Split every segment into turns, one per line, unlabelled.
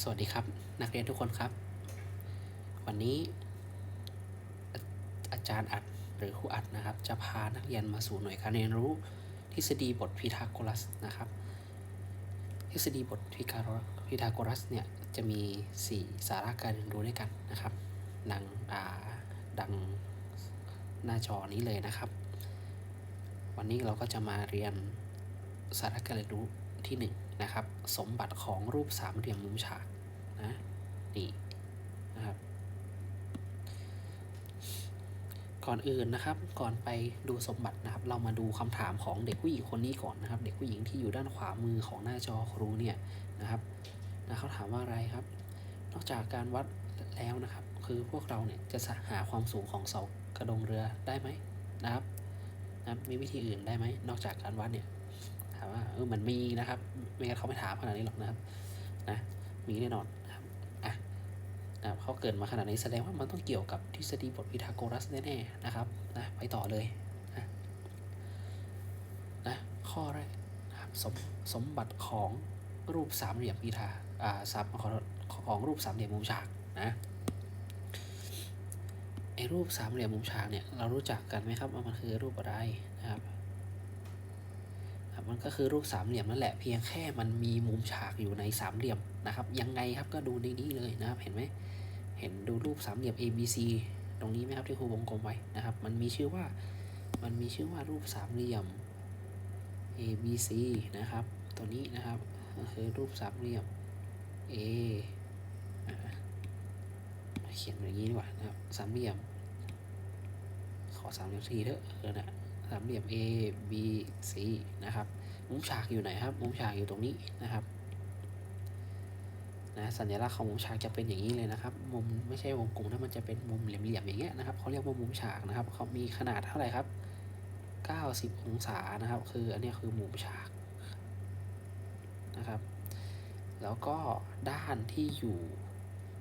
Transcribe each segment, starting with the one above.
สวัสดีครับนักเรียนทุกคนครับ วันนี้อาจารย์อัดหรือครูอัดนะครับ จะพานักเรียนมาสู่หน่วยการเรียนรู้ ทฤษฎีบทพีทาโกรัสนะครับ ทฤษฎีบทพีทาโกรัสพีทาโกรัสเนี่ยจะมี 4 สาระการเรียนรู้ด้วยกันนะครับ ดังอ่าดังหน้าจอนี้เลยนะครับ วันนี้เราก็จะมาเรียนสาระการเรียนรู้ที่ 1 นะครับ สมบัติของรูปสามเหลี่ยมมุมฉากนะนี่นะครับ ก่อนอื่นนะครับ ก่อนไปดูสมบัตินะครับ เรามาดูคำถามของเด็กผู้หญิงคนนี้ก่อนนะครับ เด็กผู้หญิงที่อยู่ด้านขวามือของหน้าจอครูเนี่ยนะครับนะเขาถามว่าอะไรครับ นอกจากการวัดแล้วนะครับ คือพวกเราเนี่ยจะหาความสูงของเสากระดงเรือได้ไหมนะครับนะบมีวิธีอื่นได้ไหมนอกจากการวัดเนี่ยามว่าเออมันมีนะครับ ไม่งั้นเขาไม่ถามขนาดนี้หรอกนะครับ นะ มีแน่นอนนะครับอะนะเขาเกิดมาขนาดนี้แสดงว่ามันต้องเกี่ยวกับทฤษฎีบทพีทาโกรัสแน่ๆนะครับ นะ ไปต่อเลยนะนะข้อแรกนะครับสมสมบัติของรูปสามเหลี่ยมพีทาอ่าสามของของรูปสามเหลี่ยมมุมฉากนะไอรูปสามเหลี่ยมมุมฉากเนี่ยเรารู้จักกันไหมครับว่ามันคือรูปอะไรนะครับ มันก็คือรูปสามเหลี่ยมนั่นแหละเพียงแค่มันมีมุมฉากอยู่ในสามเหลี่ยมนะครับยังไงครับก็ดูในนี้เลยนะครับเห็นไหมเห็นดูรูปสามเหลี่ยม ABC ตรงนี้ไหมครับที่ครูวงกลมไว้นะครับ มันมีชื่อว่ามันมีชื่อว่ารูปสามเหลี่ยม ABC นะครับตัวนี้นะครับก็คือรูปสามเหลี่ยม A เขียนอย่างนี้ดีกว่านะครับสามเหลี่ยม ขอสามเหลี่ยม C เถอะเออนะ สามเหลี่ยม A B C นะครับ มุมฉากอยู่ไหนครับ มุมฉากอยู่ตรงนี้นะครับนะสัญลักษณ์ของมุมฉากจะเป็นอย่างนี้เลยนะครับ มุมไม่ใช่วงกลมถ้ามันจะเป็นมุมเหลี่ยมๆอย่างเงี้ยนะครับเขาเรียกว่ามุมฉากนะครับเขามีขนาดเท่าไหร่ครับ 90 องศานะครับ คืออันนี้คือมุมฉากนะครับ แล้วก็ด้านที่อยู่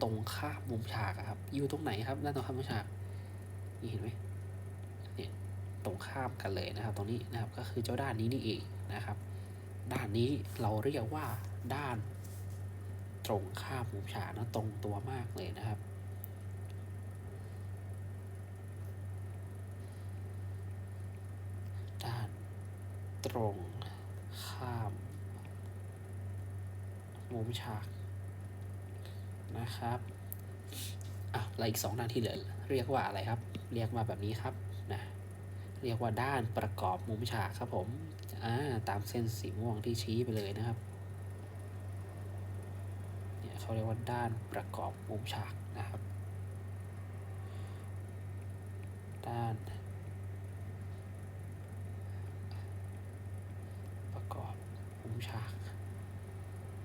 ตรงข้ามมุมฉากครับ อยู่ตรงไหนครับด้านตรงข้ามมุมฉากนี่เห็นไหม ตรงข้ามกันเลยนะครับ ตรงนี้นะครับก็คือเจ้าด้านนี้นี่เองนะครับ ด้านนี้เราเรียกว่าด้านตรงข้ามมุมฉากนะตรงตัวมากเลยนะครับ ด้านตรงข้ามมุมฉากนะครับอะแล้วอีกสองด้านที่เหลือเรียกว่าอะไรครับ เรียกว่าแบบนี้ครับ เรียกว่าด้านประกอบมุมฉากครับผมาตามเส้นสีม่วงที่ชี้ไปเลยนะครับเนี่ยเขาเรียกว่าด้านประกอบมุมฉากนะครับ ด้าน ประกอบมุมฉาก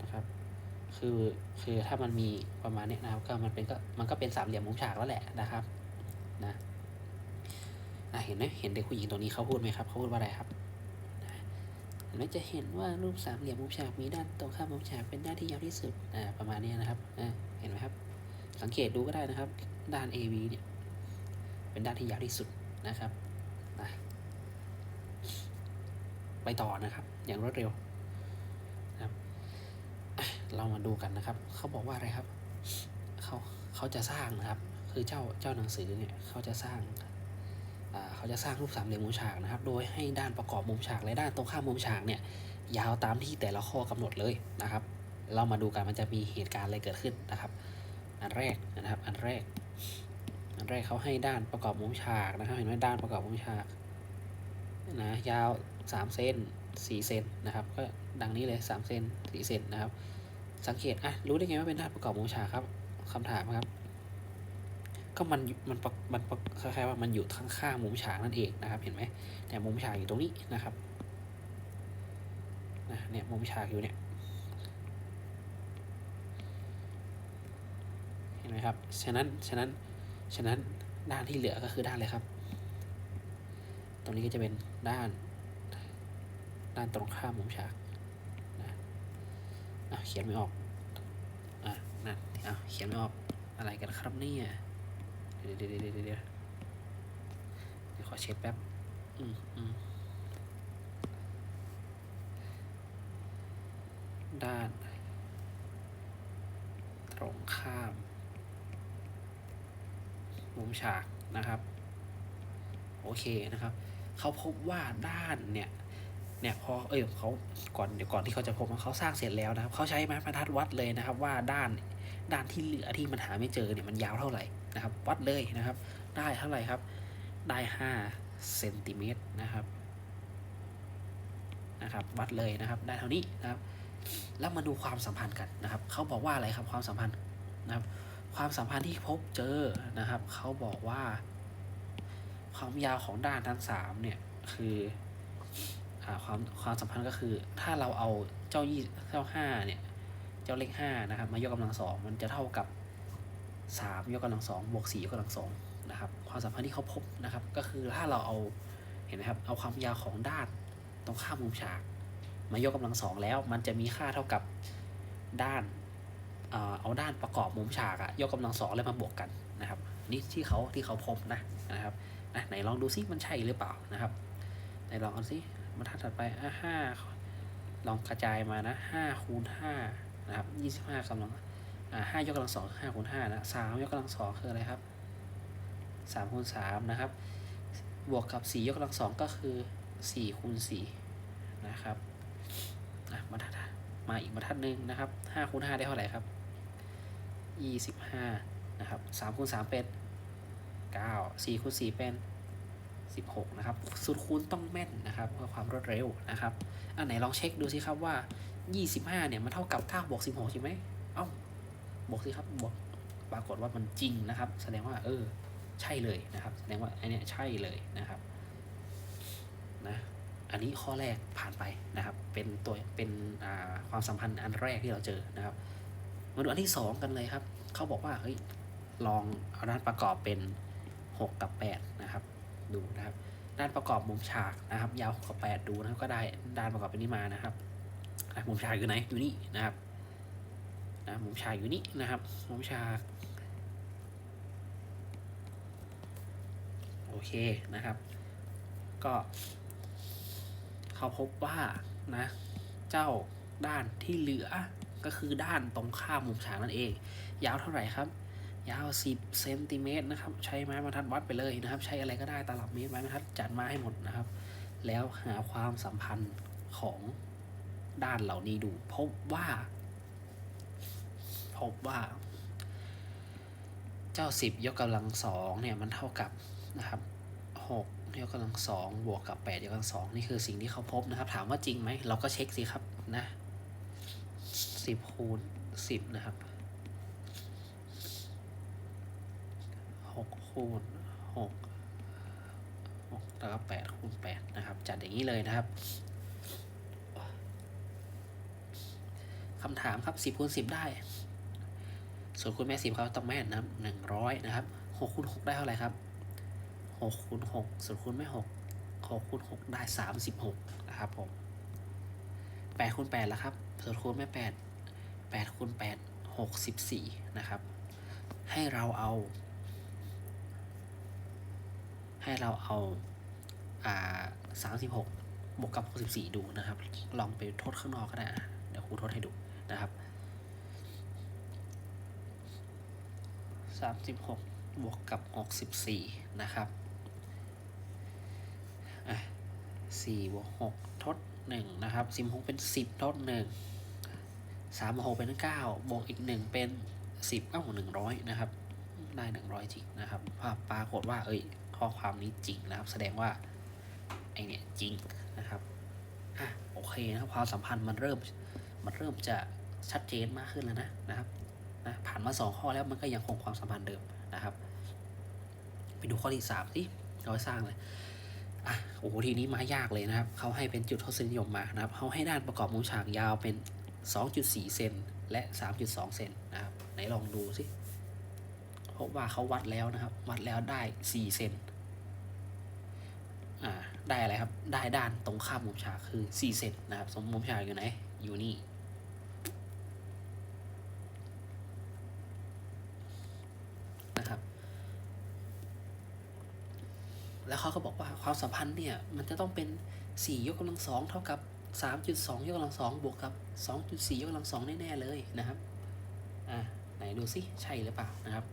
นะครับ คือคือถ้ามันมีประมาณนี้นะครับก็มันเป็นก็มันก็เป็นสามเหลี่ยมมุมฉากแล้วแหละนะครับนะ เห็นไหมเห็นเด็กผู้หญิงตัวนี้เขาพูดไหมครับเขาพูดว่าอะไรครับเห็นไหมจะเห็นว่ารูปสามเหลี่ยมมุมฉากมีด้านตรงข้ามมุมฉากเป็นด้านที่ยาวที่สุดอ่าประมาณนี้นะครับอ่าเห็นไหมครับ สังเกตดูก็ได้นะครับ ด้าน AB เนี่ยเป็นด้านที่ยาวที่สุดนะครับไปต่อนะครับ อย่างรวดเร็วนะครับเรามาดูกันนะครับ เขาบอกว่าอะไรครับเขาเขาจะสร้างนะครับ คือเจ้าเจ้าหนังสือเนี่ยเขาจะสร้าง เขาจะสร้างรูปสามเหลี่ยมมุมฉากนะครับ โดยให้ด้านประกอบมุมฉากและด้านตรงข้ามมุมฉากเนี่ยยาวตามที่แต่ละข้อกำหนดเลยนะครับ เรามาดูกันมันจะมีเหตุการณ์อะไรเกิดขึ้นนะครับ อันแรกนะครับ อันแรก อันแรกเขาให้ด้านประกอบมุมฉากนะครับ เห็นไหมด้านประกอบมุมฉากนะยาว3เซน4เซนนะครับ ก็ดังนี้เลย3เซน4เซนนะครับ สังเกตอะรู้ได้ไงว่าเป็นด้านประกอบมุมฉากครับคำถามครับ ก็มันมันประมันประคล้ายๆว่ามันอยู่ข้างข้างๆมุมฉากนั่นเองนะครับ เห็นไหมแต่มุมฉากอยู่ตรงนี้นะครับนะเนี่ยมุมฉากอยู่เนี่ยเห็นไหมครับฉะนั้นฉะนั้นฉะนั้นด้านที่เหลือก็คือด้านอะไรครับ ตรงนี้ก็จะเป็นด้าน ด้านตรงข้ามมุมฉากนะเขียนไม่ออกอะนั่นอะเขียนไม่ออกอะไรกันครับเนี่ย เดี๋ยวเดี๋ยวเดี๋ยวเดี๋ยวเดี๋ยวขอเช็ดแป๊บอืมอืมด้าน ตรงข้าม มุมฉากนะครับ โอเคนะครับ เขาพบว่าด้านเนี่ยเนี่ยพอเอ้ยเขาก่อนเดี๋ยวก่อนที่เขาจะพบว่าเขาสร้างเสร็จแล้วนะครับเขาใช้ไม้บรรทัดวัดเลยนะครับ ว่าด้านด้านที่เหลือที่มันหาไม่เจอเนี่ยมันยาวเท่าไหร่ นะครับ วัดเลยนะครับ ได้เท่าไหร่ครับ ได้ห้าเซนติเมตรนะครับนะครับ วัดเลยนะครับ ได้เท่านี้นะครับ แล้วมาดูความสัมพันธ์กันนะครับ เขาบอกว่าอะไรครับความสัมพันธ์นะครับ ความสัมพันธ์ที่พบเจอนะครับ เขาบอกว่า ความยาวของด้านทั้งสามเนี่ยคือความความสัมพันธ์ก็คือ ถ้าเราเอาเจ้ายี่เจ้าห้าเนี่ย เจ้าเลขห้านะครับ มายกกำลังสองมันจะเท่ากับ สามยกกำลังสองบวกสี่ยกกำลังสองนะครับความสัมพันธ์ที่เขาพบนะครับ ก็คือถ้าเราเอาเห็นไหมครับเอาความยาวของด้านตรงข้ามมุมฉาก มายกกำลังสองแล้ว มันจะมีค่าเท่ากับด้านเอาด้านประกอบมุมฉากอะยกกำลังสองแล้วมาบวกกันนะครับนี่ที่เขาที่เขาพบนะนะครับอะไหนลองดูซิมันใช่หรือเปล่านะครับไหนลองเอาซิบรรทัดถัดไปอะห้าลองกระจายมานะห้าคูณห้านะครับยี่สิบห้ากำลัง ห้ายกกำลังสองห้าคูณห้านะสามยกกำลังสองคืออะไรครับสามคูณสามนะครับ บวกกับสี่ยกกำลังสองก็คือสี่คูณสี่นะครับอะบรรทัดมาอีกบรรทัดหนึ่งนะครับห้าคูณห้าได้เท่าไหร่ครับยี่สิบห้านะครับสามคูณสามเป็นเก้าสี่คูณสี่เป็นสิบหกนะครับสูตรคูณต้องแม่นนะครับเพื่อความรวดเร็วนะครับอันไหนลองเช็คดูสิครับว่ายี่สิบห้าเนี่ยมันเท่ากับเก้าบวกสิบหกใช่ไหมเอ้า บวกสิครับบวกปรากฏว่ามันจริงนะครับ แสดงว่า เออ ใช่เลยนะครับ แสดงว่าไอเนี้ยใช่เลยนะครับนะอันนี้ข้อแรกผ่านไปนะครับ เป็นตัวเป็นอ่าความสัมพันธ์อันแรกที่เราเจอนะครับ มาดูอันที่สองกันเลยครับ เขาบอกว่าเฮ้ยลองเอาด้านประกอบเป็นหกกับแปดนะครับ ดูนะครับ ด้านประกอบมุมฉากนะครับ ยาวหกกับแปดดูนะครับก็ได้ด้านประกอบเป็นนี้มานะครับมุมฉากอยู่ไหนอยู่นี่นะครับ นะมุมฉากอยู่นี่นะครับมุมฉากโอเคนะครับ ก็เขาพบว่านะ เจ้าด้านที่เหลือก็คือด้านตรงข้ามมุมฉากนั่นเอง ยาวเท่าไหร่ครับ ยาว 10เซนติเมตรนะครับ ใช้ไม้บรรทัดวัดไปเลยนะครับ ใช้อะไรก็ได้ตลับเมตรไม้บรรทัดจัดมาให้หมดนะครับ แล้วหาความสัมพันธ์ของด้านเหล่านี้ดู พบว่า พบว่า เจ้า10ยกกำลังสองเนี่ยมันเท่ากับนะครับ6ยกกำลังสองบวกกับ8ยกกำลังสองนี่คือสิ่งที่เขาพบนะครับ ถามว่าจริงไหมเราก็เช็คสิครับนะ10คูณ10นะครับ6คูณ6 6แล้วก็8คูณ8นะครับ จัดอย่างนี้เลยนะครับคำถามครับ 10คูณ10 ได้ ส่วนคูณแม่10เขาต้องแม่นนะครับ100นะครับ6คูณ6ได้เท่าไหร่ครับหกคูณหกส่วนคูณไม่หกหกคูณหกได้สามสิบหกนะครับผมแปดคูณแปดแล้วครับ ส่วนคูณไม่แปดแปดคูณแปดหกสิบสี่นะครับ ให้เราเอา ให้เราเอาอ่าสามสิบหกบวกกับหกสิบสี่ดูนะครับ ลองไปทดข้างนอกก็ได้นะเดี๋ยวครูทดให้ดูนะครับ สามสิบหกบวกกับหกสิบสี่นะครับสี่บวกหกทดหนึ่งนะครับสิบหกเป็นสิบทดหนึ่งสามบวกหกเป็นเก้าบวกอีกหนึ่งเป็นสิบเอ้าหนึ่งร้อยนะครับ ได้หนึ่งร้อยจริงนะครับภาพปรากฏว่า เอ้ย ข้อความนี้จริงนะครับ แสดงว่า ไอเนี่ยจริงนะครับอะโอเคนะครับความสัมพันธ์มันเริ่ม มันเริ่มจะชัดเจนมากขึ้นแล้วนะนะครับ นะผ่านมาสองข้อแล้วมันก็ยังคงความสัมพันธ์เดิมนะครับ ไปดูข้อที่สามสิเราสร้างเลยอะโอ้โหทีนี้มายากเลยนะครับเขาให้เป็นจุดทศนิยมมานะครับเขาให้ด้านประกอบมุมฉากยาวเป็น 2.4 เซนและ 3.2 เซนนะครับไหนลองดูสิพบว่าเขาวัดแล้วนะครับ วัดแล้วได้ 4 เซนอ่าได้อะไรครับ ได้ด้านตรงข้ามมุมฉากคือ 4 เซนนะครับ สมมุมฉากอยู่ไหน อยู่นี่ นะครับ แล้วเขาก็บอกว่าความสัมพันธ์เนี่ย มันจะต้องเป็น 4 ยกกำลังสองเท่ากับ 3.2 ยกกำลังสองบวกกับ 2.4 ยกกำลังสองแน่ๆเลยนะครับ อะไหนดูสิใช่หรือเปล่านะครับ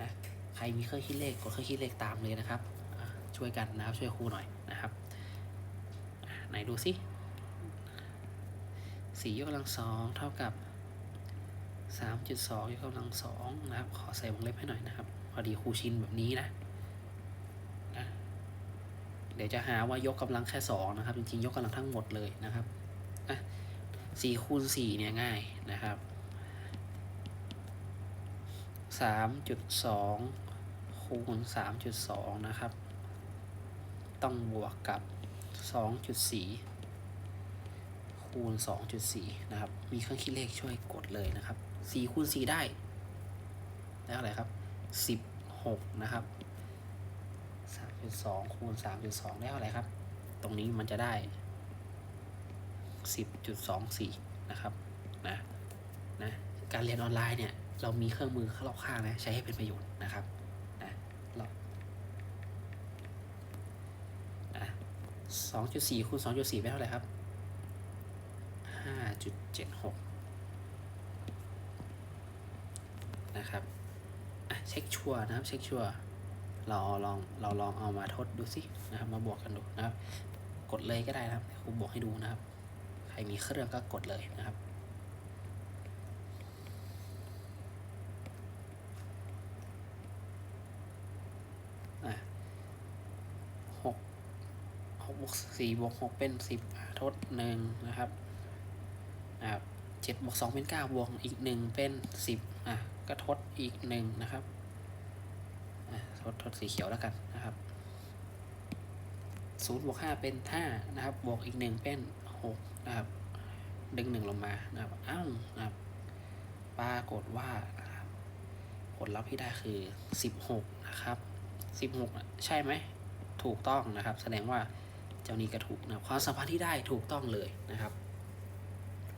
นะใครมีเครื่องคิดเลขกดเครื่องคิดเลขตามเลยนะครับ ช่วยกันนะครับช่วยครูหน่อยนะครับ ไหนดูสิสี่ยกกำลังสองเท่ากับสามจุดสองยกกำลังสองนะครับ ขอใส่วงเล็บให้หน่อยนะครับ พอดีครูชินแบบนี้นะ เดี๋ยวจะหาว่ายกกำลังแค่สองนะครับจริงๆยกกำลังทั้งหมดเลยนะครับอะสี่คูณสี่เนี่ยง่ายนะครับสามจุดสองคูณสามจุดสองนะครับ ต้องบวกกับสองจุดสี่คูณสองจุดสี่นะครับ มีเครื่องคิดเลขช่วยกดเลยนะครับสี่คูณสี่ได้ได้เท่าไรครับสิบหกนะครับ จุดสองคูณสามจุดสองได้เท่าไหร่ครับ ตรงนี้มันจะได้สิบจุดสองสี่นะครับนะนะการเรียนออนไลน์เนี่ยเรามีเครื่องมือรอบข้างนะใช้ให้เป็นประโยชน์นะครับนะเรานะสองจุดสี่คูณสองจุดสี่ได้เท่าไหร่ครับห้าจุดเจ็ดหกนะครับอะเช็คชัวร์นะครับเช็คชัวร์ เราลองเราลองเอามาทดดูสินะครับมาบวกกันดูนะครับ กดเลยก็ได้นะครับครูบวกให้ดูนะครับ ใครมีเครื่องก็กดเลยนะครับหกหกบวกสี่บวกหกเป็นสิบทดหนึ่งนะครับนะครับเจ็ดบวกสองเป็นเก้าบวกอีกหนึ่งเป็นสิบอะก็ทดอีกหนึ่งนะครับ ดทดสีเขียวแล้วกันนะครับศูนย์บวกห้าเป็นห้านะครับ บวกอีกหนึ่งเป็นหกนะครับ ดึงหนึ่งลงมานะครับ อ้าวนะครับ ปรากฏว่าผลลัพธ์ที่ได้คือสิบหกนะครับสิบหกใช่ไหม ถูกต้องนะครับ แสดงว่าเจ้านี้ก็ถูกนะความสัมพันธ์ที่ได้ถูกต้องเลยนะครับ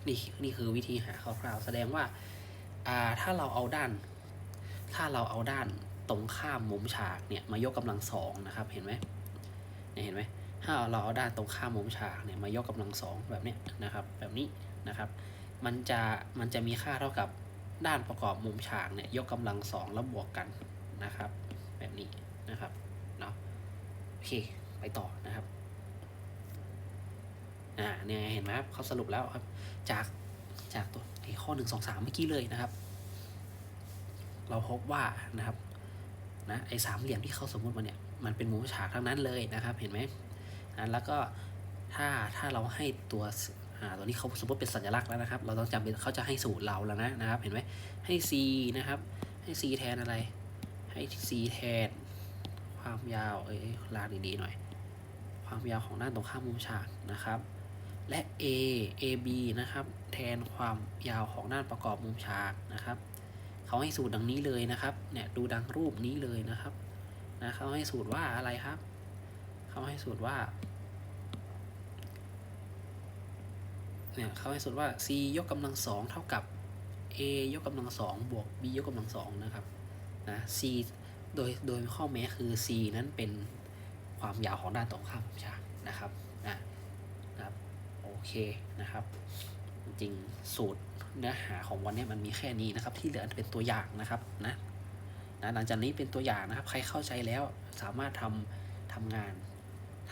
นี่นี่คือวิธีหาคร่าวๆ แสดงว่าอ่าถ้าเราเอาด้าน ถ้าเราเอาด้าน ตรงข้ามมุมฉากเนี่ยมายกกำลังสองนะครับเห็นไหมเนี่ยเห็นไหมถ้าเราเอาด้านตรงข้ามมุมฉากเนี่ยมายกกำลังสองแบบเนี้ยนะครับแบบนี้นะครับ มันจะมันจะมีค่าเท่ากับด้านประกอบมุมฉากเนี่ยยกกำลังสองแล้วบวกกันนะครับ แบบนี้นะครับเนาะโอเคไปต่อนะครับอ่าเนี่ยเห็นไหมครับเขาสรุปแล้วครับจากจากตัวไอ้ข้อหนึ่งสองสามเมื่อกี้เลยนะครับ เราพบว่านะครับ นะไอ้สามเหลี่ยมที่เขาสมมติมาเนี่ยมันเป็นมุมฉากทั้งนั้นเลยนะครับ เห็นไหมนะแล้วก็ถ้าถ้าเราให้ตัวอ่าตัวนี้เขาสมมติเป็นสัญลักษณ์แล้วนะครับ เราต้องจำเป็นเขาจะให้สูตรเราแล้วนะนะครับ เห็นไหมให้ c นะครับ ให้ c แทนอะไร ให้ c แทน ความยาวเอ้ยลากดีๆหน่อย ความยาวของด้านตรงข้ามมุมฉากนะครับ และ a ab นะครับ แทนความยาวของด้านประกอบมุมฉากนะครับ เขาให้สูตรดังนี้เลยนะครับ เนี่ยดูดังรูปนี้เลยนะครับนะเขาให้สูตรว่าอะไรครับ เขาให้สูตรว่า เนี่ยเขาให้สูตรว่า c ยกกำลังสองเท่ากับ a ยกกำลังสองบวก b ยกกำลังสองนะครับ นะ c โดยโดยข้อแม้คือ c นั้นเป็นความยาวของด้านตรงข้ามมุมฉากนะครับ นะ นะครับ โอเคนะครับ ริงๆ สูตรเนื้อหาของวันนี้มันมีแค่นี้นะครับ ที่เหลือเป็นตัวอย่างนะครับนะนะหลังจากนี้เป็นตัวอย่างนะครับ ใครเข้าใจแล้วสามารถทำทำงาน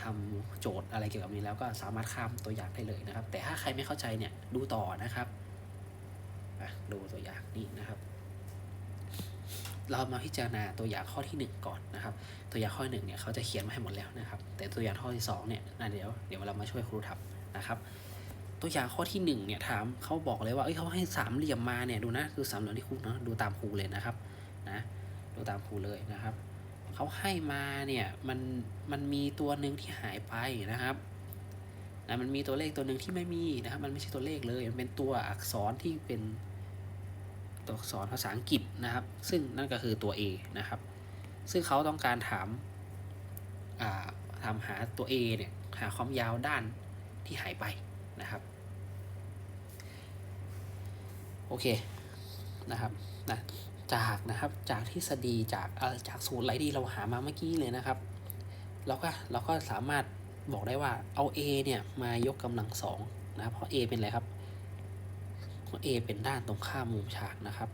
ทำโจทย์อะไรเกี่ยวกับนี้แล้วก็สามารถข้ามตัวอย่างได้เลยนะครับ แต่ถ้าใครไม่เข้าใจเนี่ยดูต่อนะครับดูตัวอย่างนี้นะครับ เรามาพิจารณาตัวอย่างข้อที่หนึ่งก่อนนะครับ ตัวอย่างข้อหนึ่งเนี่ยเขาจะเขียนมาให้หมดแล้วนะครับ แต่ตัวอย่างข้อที่สองเนี่ยน่าเดี๋ยวเดี๋ยวเรามาช่วยครูทำนะครับ ตัวอย่างข้อที่หนึ่งเนี่ยถามเขาบอกเลยว่าเอ้ยเขาให้สามเหลี่ยมมาเนี่ยดูนะดูสามเหลี่ยมที่ครูเนาะดูตามครูเลยนะครับนะดูตามครูเลยนะครับเขาให้มาเนี่ยมันมันมีตัวหนึ่งที่หายไปนะครับนะมันมีตัวเลขตัวหนึ่งที่ไม่มีนะครับมันไม่ใช่ตัวเลขเลยมันเป็นตัวอักษรที่เป็นตัวอักษรภาษาอังกฤษนะครับ ซึ่งนั่นก็คือตัว A นะครับ ซึ่งเขาต้องการถามอ่าทำหาตัว A เนี่ยหาความยาวด้านที่หายไป นะครับ โอเคนะครับนะจากนะครับจากทฤษฎีจากจากสูตรไรที่เราหามาเมื่อกี้เลยนะครับเราก็เราก็สามารถบอกได้ว่าเอา A เนี่ยมายกกำลังสองนะครับเพราะ A เป็นอะไรครับเพราะ A เป็นด้านตรงข้ามมุมฉากนะครับ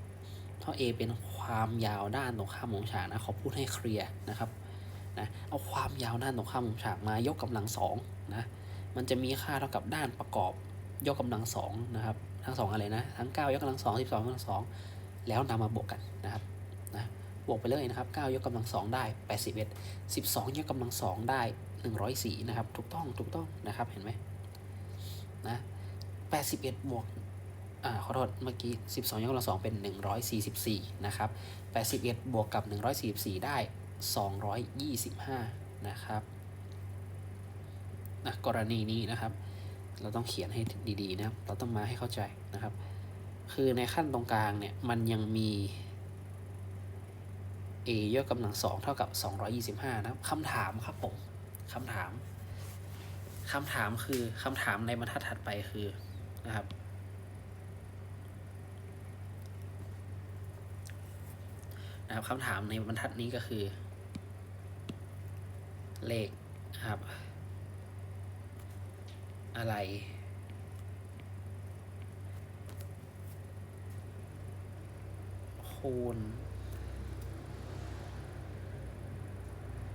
เพราะ a เป็นความยาวด้านตรงข้ามมุมฉากนะขอพูดให้เคลียร์นะครับนะเอาความยาวด้านตรงข้ามมุมฉากมายกกำลังสองนะ มันจะมีค่าเท่ากับด้านประกอบยกกำลังสองนะครับทั้งสองอะไรนะทั้ง9ยกกำลังสอง12ยกกำลังสองแล้วนำมาบวกกันนะครับนะบวกไปเลยนะครับ9ยกกำลังสองได้81 12ยกกำลังสองได้104นะครับถูกต้องถูกต้องนะครับเห็นไหมนะ81บวกอ่าขอโทษเมื่อกี้12ยกกำลังสองเป็น144นะครับ81บวกกับ144ได้225นะครับ นะกรณีนี้นะครับ เราต้องเขียนให้ดีๆนะครับ เราต้องมาให้เข้าใจนะครับ คือในขั้นตรงกลางเนี่ยมันยังมี a ยกกำลังสองเท่ากับ 225 นะครับคำถามครับผมคำถามคำถามคือคำถามในบรรทัดถัดไปคือนะครับ นะครับคำถามในบรรทัดนี้ก็คือ เลขนะครับ อะไรคูณ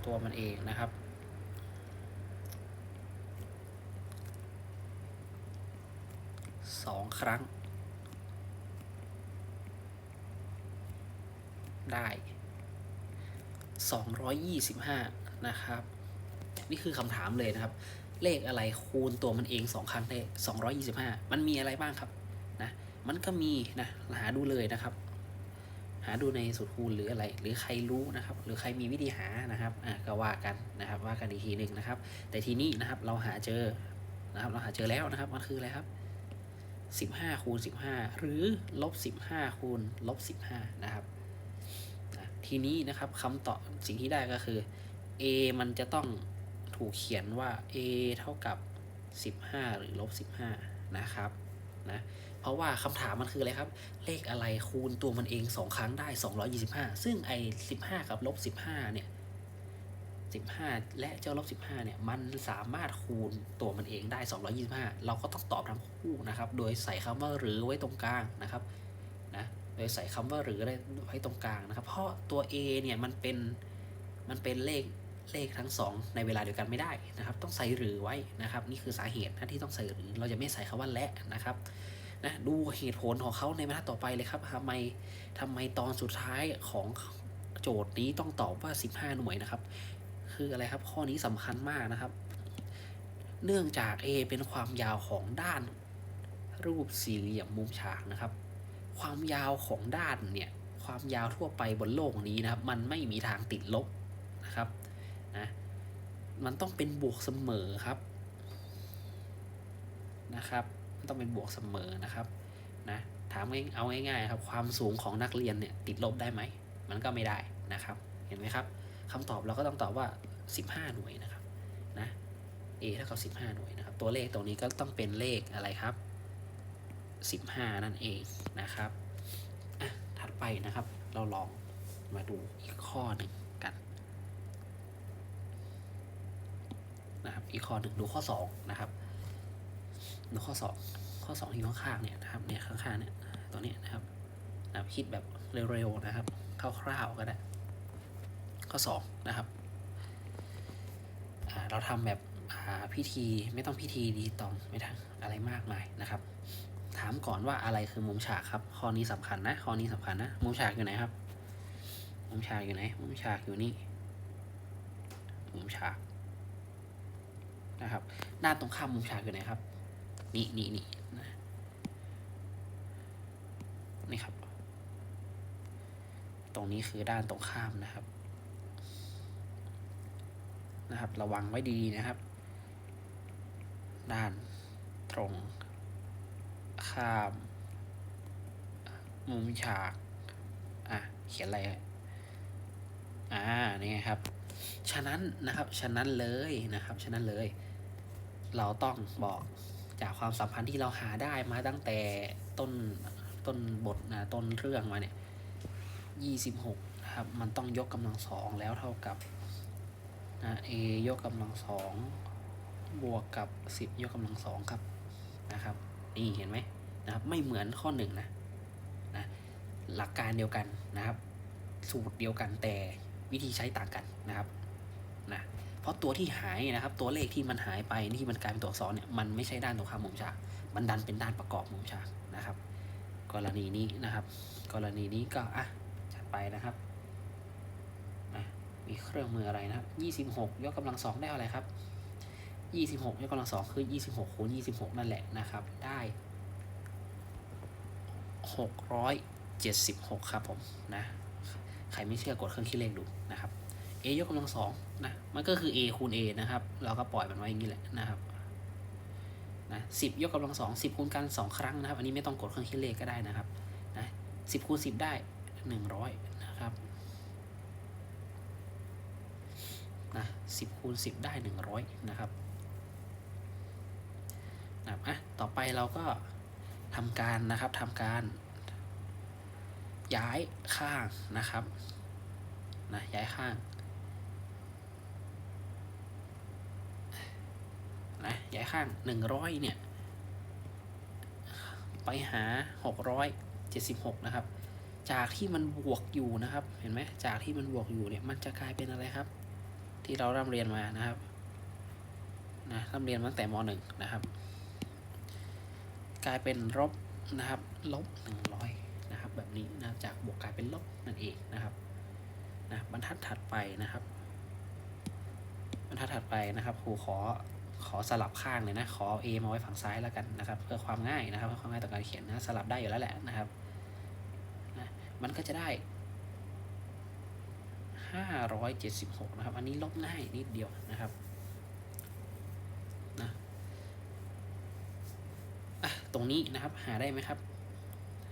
ตัวมันเองนะครับ สองครั้ง ได้ 225 นะครับ นี่คือคำถามเลยนะครับ เลขอะไรคูณตัวมันเองสองครั้งได้225 มันมีอะไรบ้างครับนะมันก็มีนะหาดูเลยนะครับ หาดูในสูตรคูณหรืออะไร หรือใครรู้นะครับ หรือใครมีวิธีหานะครับอะก็ว่ากันนะครับว่ากันอีกทีหนึ่งนะครับ แต่ทีนี้นะครับเราหาเจอนะครับเราหาเจอแล้วนะครับมันคืออะไรครับ15คูณ15 หรือลบ15คูณลบ15นะครับทีนี้นะครับคำตอบสิ่งที่ได้ก็คือ a มันจะต้อง ถูกเขียนว่า a เท่ากับ 15 หรือลบ15 นะครับนะเพราะว่าคำถามมันคืออะไรครับ เลขอะไรคูณตัวมันเอง 2 ครั้งได้ 225 ซึ่งไอ้15 กับลบ15 เนี่ย 15 และเจ้าลบ15 เนี่ย มันสามารถคูณตัวมันเองได้ 225 เราก็ต้องตอบทั้งคู่นะครับ โดยใส่คำว่าหรือไว้ตรงกลางนะครับนะโดยใส่คำว่าหรือไว้ตรงกลางนะครับ เพราะตัว a เนี่ยมันเป็นมันเป็นเลข เลขทั้งสองในเวลาเดียวกันไม่ได้นะครับ ต้องใส่หรือไว้นะครับ นี่คือสาเหตุนะที่ต้องใส่หรือ เราจะไม่ใส่คำว่าและนะครับนะดูเหตุผลของเขาในบรรทัดต่อไปเลยครับทำไมทำไมตอนสุดท้ายของโจทย์นี้ต้องตอบว่า 15 หน่วยนะครับ คืออะไรครับข้อนี้สำคัญมากนะครับ เนื่องจาก A เป็นความยาวของด้านรูปสี่เหลี่ยมมุมฉากนะครับ ความยาวของด้านเนี่ยความยาวทั่วไปบนโลกนี้นะครับ มันไม่มีทางติดลบนะครับ นะมันต้องเป็นบวกเสมอครับนะครับต้องเป็นบวกเสมอนะครับนะถามง่ายเอาง่ายๆครับความสูงของนักเรียนเนี่ยติดลบได้ไหมมันก็ไม่ได้นะครับ เห็นไหมครับคำตอบเราก็ต้องตอบว่า 15 หน่วยนะครับนะ a เท่ากับ 15 หน่วยนะครับ ตัวเลขตรงนี้ก็ต้องเป็นเลขอะไรครับ 15 นั่นเองนะครับอะถัดไปนะครับเราลองมาดูอีกข้อหนึ่งกั นะครับ อีกข้อหนึ่งดูข้อ2นะครับดูข้อ 2 ข้อ 2 ที่ข้างๆเนี่ยนะครับเนี่ยข้างๆเนี่ยตัวเนี้ยนะครับนะค,บคิดแบบเร็วๆนะครับคร่าวๆก็ได้ ข้อ 2 นะครับอ่าเราทำแบบอ่าพิธีไม่ต้องพิธีดีตองไม่ทั้งอะไรมากมายนะครับ ถามก่อนว่าอะไรคือมุมฉากครับข้อนี้สำคัญนะข้อนี้สำคัญนะมุมฉากอยู่ไหนครับมุมฉากอยู่ไหนมุมฉากอยู่นี่มุมฉาก นะครับด้านตรงข้ามมุมฉากอยู่ไหนครับ นี่นี่นี่นะนี่ครับ ตรงนี้คือด้านตรงข้ามนะครับ นะครับ ระวังไว้ดีนะครับ ด้านตรง ข้าม มุมฉาก อะ เขียนอะไรอ่า นี่ครับ ฉะนั้นนะครับ ฉะนั้นเลยนะครับ ฉะนั้นเลย เราต้องบอกจากความสัมพันธ์ที่เราหาได้มาตั้งแต่ต้นต้นบทนะต้นเรื่องมาเนี่ยยี่สิบหกนะครับ มันต้องยกกำลังสองแล้วเท่ากับนะ a ยกกำลังสองบวกกับสิบยกกำลังสองครับนะครับนี่เห็นไหมนะครับไม่เหมือนข้อหนึ่งนะนะหลักการเดียวกันนะครับ สูตรเดียวกันแต่วิธีใช้ต่างกันนะครับ เพราะตัวที่หายนะครับ ตัวเลขที่มันหายไปที่มันกลายเป็นตัวอักษรเนี่ยมันไม่ใช่ด้านตรงข้ามมุมฉากมันดันเป็นด้านประกอบมุมฉากนะครับ กรณีนี้นะครับ กรณีนี้ก็อะจัดไปนะครับมีเครื่องมืออะไรนะครับ 26 ยกกำลังสองได้อะไรครับ 26 ยกกำลังสองคือ 26คูณ26 นั่นแหละนะครับ ได้ 676 ครับผมนะ ใครไม่เชื่อกดเครื่องคิดเลขดูนะครับ a ยกกำลังสองนะมันก็คือ a คูณ a นะครับ เราก็ปล่อยมันไว้อย่างนี้แหละนะครับนะสิบยกกำลังสองสิบคูณกันสองครั้งนะครับ อันนี้ไม่ต้องกดเครื่องคิดเลขก็ได้นะครับนะสิบคูณสิบได้หนึ่งร้อยนะครับนะสิบคูณสิบได้หนึ่งร้อยนะครับนะอะต่อไปเราก็ทำการนะครับทำการย้ายข้างนะครับนะย้ายข้างนะ ย้ายข้างหนึ่งร้อยเนี่ย ไปหาหกร้อยเจ็ดสิบหกนะครับ จากที่มันบวกอยู่นะครับ เห็นไหมจากที่มันบวกอยู่เนี่ยมันจะกลายเป็นอะไรครับ ที่เราร่ำเรียนมานะครับนะร่ำเรียนตั้งแต่มหนึ่งนะครับ กลายเป็นลบนะครับลบหนึ่งร้อยนะครับ แบบนี้นะจากบวกกลายเป็นลบนั่นเองนะครับนะบรรทัดถัดไปนะครับ บรรทัดถัดไปนะครับครูขอ ขอสลับข้างเลยนะ ขอ A มาไว้ฝั่งซ้ายแล้วกันนะครับ เพื่อความง่ายนะครับ เพื่อความง่ายต่อการเขียนนะ สลับได้อยู่แล้วแหละนะครับนะมันก็จะได้ 576 นะครับ อันนี้ลบง่ายนิดเดียวนะครับนะอะตรงนี้นะครับ หาได้ไหมครับ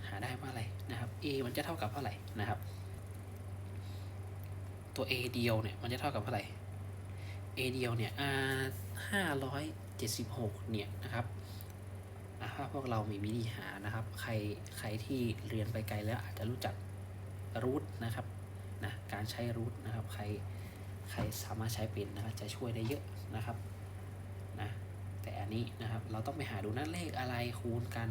หาได้ว่าอะไรนะครับ a มันจะเท่ากับเท่าไหร่นะครับ ตัว a เดียวเนี่ย มันจะเท่ากับเท่าไหร่ a เดียวเนี่ยอ่า 576 เนี่ยนะครับถ้าพวกเรามีวิธีหานะครับ ใครใครที่เรียนไปไกลแล้วอาจจะรู้จักรูทนะครับนะการใช้รูทนะครับ ใครใครสามารถใช้เป็นนะครับจะช่วยได้เยอะนะครับนะแต่อันนี้นะครับเราต้องไปหาดูนะเลขอะไรคูณกัน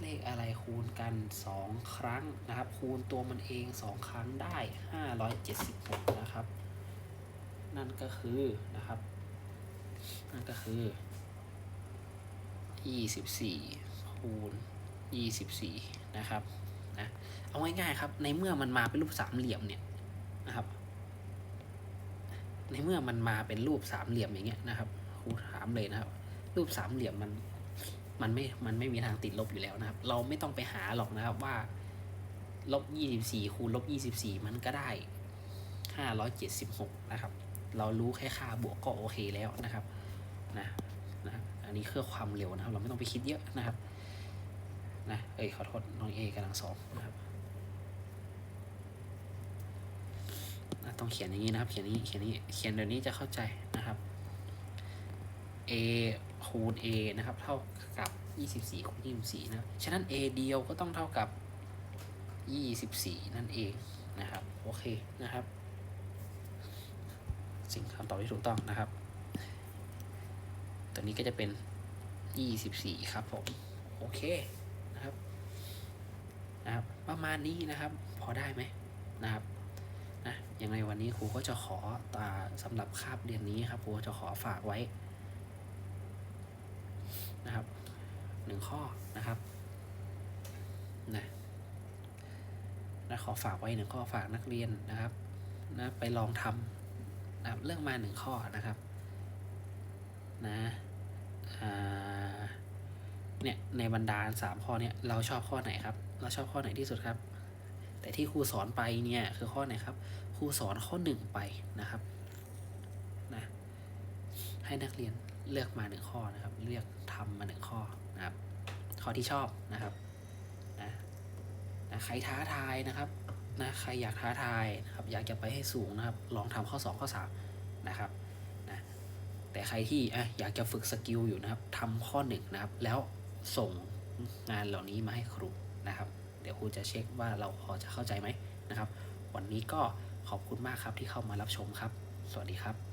เลขอะไรคูณกัน 2 ครั้งนะครับ คูณตัวมันเอง 2 ครั้งได้ 576 นะครับ นั่นก็คือนะครับ นั่นก็คือ 24คูณ24 นะครับนะเอาง่ายๆครับ ในเมื่อมันมาเป็นรูปสามเหลี่ยมเนี่ยนะครับ ในเมื่อมันมาเป็นรูปสามเหลี่ยมอย่างเงี้ยนะครับครูถามเลยนะครับ รูปสามเหลี่ยมมันมันไม่มันไม่มีทางติดลบอยู่แล้วนะครับ เราไม่ต้องไปหาหรอกนะครับว่าลบยี่สิบสี่คูณลบยี่สิบสี่มันก็ได้ห้าร้อยเจ็ดสิบหกนะครับ เรารู้แค่ค่าบวกก็โอเคแล้วนะครับนะนะอันนี้เพื่อความเร็วนะครับ เราไม่ต้องไปคิดเยอะนะครับนะเอ้ยขอโทษน้องเอกำลังสองนะครับนะต้องเขียนอย่างนี้นะครับ เขียนนี้เขียนนี้เขียนเดี๋ยวนี้จะเข้าใจนะครับ a คูณ a นะครับ เท่ากับ 24คูณ24 นะ ฉะนั้น a เดียวก็ต้องเท่ากับ 24 นั่นเองนะครับ โอเคนะครับ สิ่งคำตอบที่ถูกต้องนะครับ ตัวนี้ก็จะเป็น 24 ครับผม โอเคนะครับนะครับ ประมาณนี้นะครับ พอได้ไหมนะครับนะยังไงวันนี้ครูก็จะขอตาสำหรับคาบเรียนนี้ครับครูจะขอฝากไว้นะครับหนึ่งข้อนะครับนะนะขอฝากไว้หนึ่งข้อฝากนักเรียนนะครับนะไปลองทำ นะครับเรื่องมาหนึ่งข้อนะครับนะเนี่ยในบรรดาสามข้อเนี่ยเราชอบข้อไหนครับ เราชอบข้อไหนที่สุดครับ แต่ที่ครูสอนไปเนี่ยคือข้อไหนครับครูสอนข้อหนึ่งไปนะครับนะให้นักเรียนเลือกมาหนึ่งข้อนะครับ เลือกทำมาหนึ่งข้อนะครับ ข้อที่ชอบนะครับนะนะใครท้าทายนะครับ นะใครอยากท้าทายนะครับอยากจะไปให้สูงนะครับ ลองทำข้อ 2 ข้อ 3 นะครับนะแต่ใครที่อะอยากจะฝึกสกิลอยู่นะครับทำข้อหนึ่งนะครับ แล้วส่งงานเหล่านี้มาให้ครูนะครับ เดี๋ยวครูจะเช็คว่าเราพอจะเข้าใจไหมนะครับ วันนี้ก็ขอบคุณมากครับที่เข้ามารับชมครับ สวัสดีครับ